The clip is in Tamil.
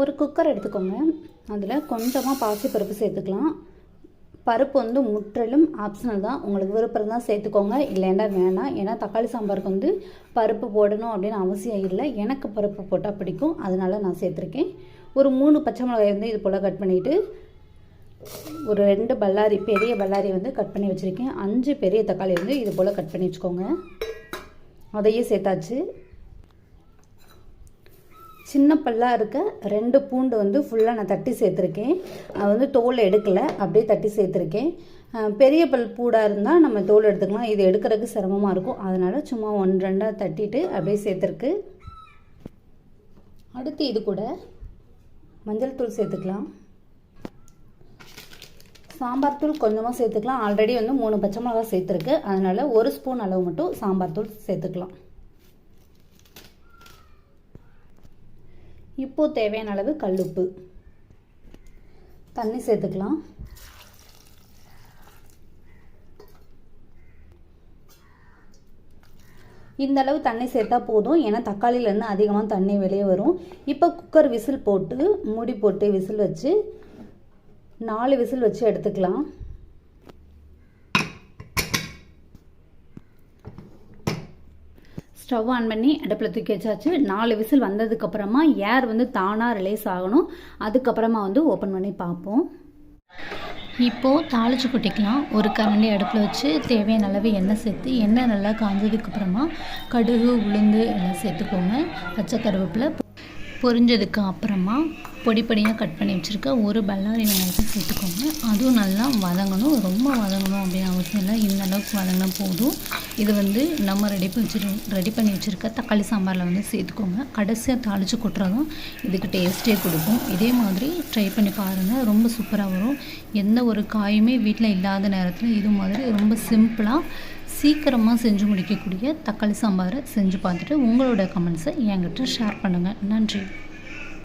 ஒரு குக்கர் எடுத்துக்கோங்க. அதில் கொஞ்சமாக பாசிப்பருப்பு சேர்த்துக்கலாம். பருப்பு வந்து முற்றிலும் ஆப்ஷனல் தான். உங்களுக்கு விருப்பம் தான் சேர்த்துக்கோங்க. இல்லைன்னா வேணாம். ஏன்னா தக்காளி சாம்பாருக்கு வந்து பருப்பு போடணும் அப்படின்னு அவசியம் இல்லை. எனக்கு பருப்பு போட்டால் பிடிக்கும். அதனால நான் சேர்த்துருக்கேன். ஒரு மூணு பச்சை மிளகாய் வந்து இது போல் கட் பண்ணிவிட்டு ஒரு ரெண்டு பல்லாரி பெரிய பல்லாரி வந்து கட் பண்ணி வச்சுருக்கேன். அஞ்சு பெரிய தக்காளி வந்து இது போல் கட் பண்ணி வச்சுக்கோங்க. அதையும் சேர்த்தாச்சு. சின்ன பல்லாக இருக்க ரெண்டு பூண்டு வந்து ஃபுல்லாக நான் தட்டி சேர்த்துருக்கேன். அது வந்து தோல் எடுக்கலை அப்படியே தட்டி சேர்த்துருக்கேன். பெரிய பல் பூடாக இருந்தால் நம்ம தோல் எடுத்துக்கலாம். இது எடுக்கிறதுக்கு சிரமமாக இருக்கும். அதனால் சும்மா ஒன்று ரெண்டாக தட்டிட்டு அப்படியே சேர்த்துருக்கு. அடுத்து இது கூட மஞ்சள் தூள் சேர்த்துக்கலாம். சாம்பார் தூள் கொஞ்சமாக சேர்த்துக்கலாம். ஆல்ரெடி வந்து மூணு பச்சை மிளகா சேர்த்துருக்கு. அதனால் ஒரு ஸ்பூன் அளவு மட்டும் சாம்பார் தூள் சேர்த்துக்கலாம். இப்போது தேவையான அளவு கல்லுப்பு. தண்ணி சேர்த்துக்கலாம். இந்த அளவு தண்ணி சேர்த்தா போதும். ஏன்னா தக்காளியிலேருந்து அதிகமாக தண்ணி வெளியே வரும். இப்போ குக்கர் விசில் போட்டு மூடி போட்டு விசில் வச்சு நாலு விசில் வச்சு எடுத்துக்கலாம். ஸ்டவ் ஆன் பண்ணி அடுப்பில் தூக்கி வச்சாச்சு. நாலு விசில் வந்ததுக்கப்புறமா ஏர் வந்து தானாக ரிலீஸ் ஆகணும். அதுக்கப்புறமா வந்து ஓப்பன் பண்ணி பார்ப்போம். இப்போது தாளிச்சு கொட்டிக்கலாம். ஒரு கரண்டி அடுப்பில் வச்சு தேவையான அளவு எண்ணெய் சேர்த்து எண்ணெய் நல்லா காஞ்சதுக்கப்புறமா கடுகு உளுந்து எல்லாம் சேர்த்துக்கோங்க. பச்சை கருவேப்பில் பொரிஞ்சதுக்கு அப்புறமா பொடி பொடியாக கட் பண்ணி வச்சுருக்க ஒரு பல்லாரி வெங்காயத்தை சேர்த்துக்கோங்க. அதுவும் நல்லா வதங்கணும். ரொம்ப வதங்கணும் அப்படின்னு அவசியம் இல்லை. இந்த அளவுக்கு வதங்கினா போதும். இது வந்து நம்ம ரெடி வச்சு ரெடி பண்ணி வச்சுருக்க தக்காளி சாம்பாரில் வந்து சேர்த்துக்கோங்க. கடைசியாக தாளித்து கொட்டுறதும் இதுக்கு டேஸ்ட்டே கொடுக்கும். இதே மாதிரி ட்ரை பண்ணி பாருங்கள் ரொம்ப சூப்பராக வரும். எந்த ஒரு காயுமே வீட்டில் இல்லாத நேரத்தில் இது மாதிரி ரொம்ப சிம்பிளாக சீக்கிரமாக செஞ்சு முடிக்கக்கூடிய தக்காளி சாம்பாரை செஞ்சு பார்த்துட்டு உங்களோட கமெண்ட்ஸை என்கிட்ட ஷேர் பண்ணுங்கள் நன்றி.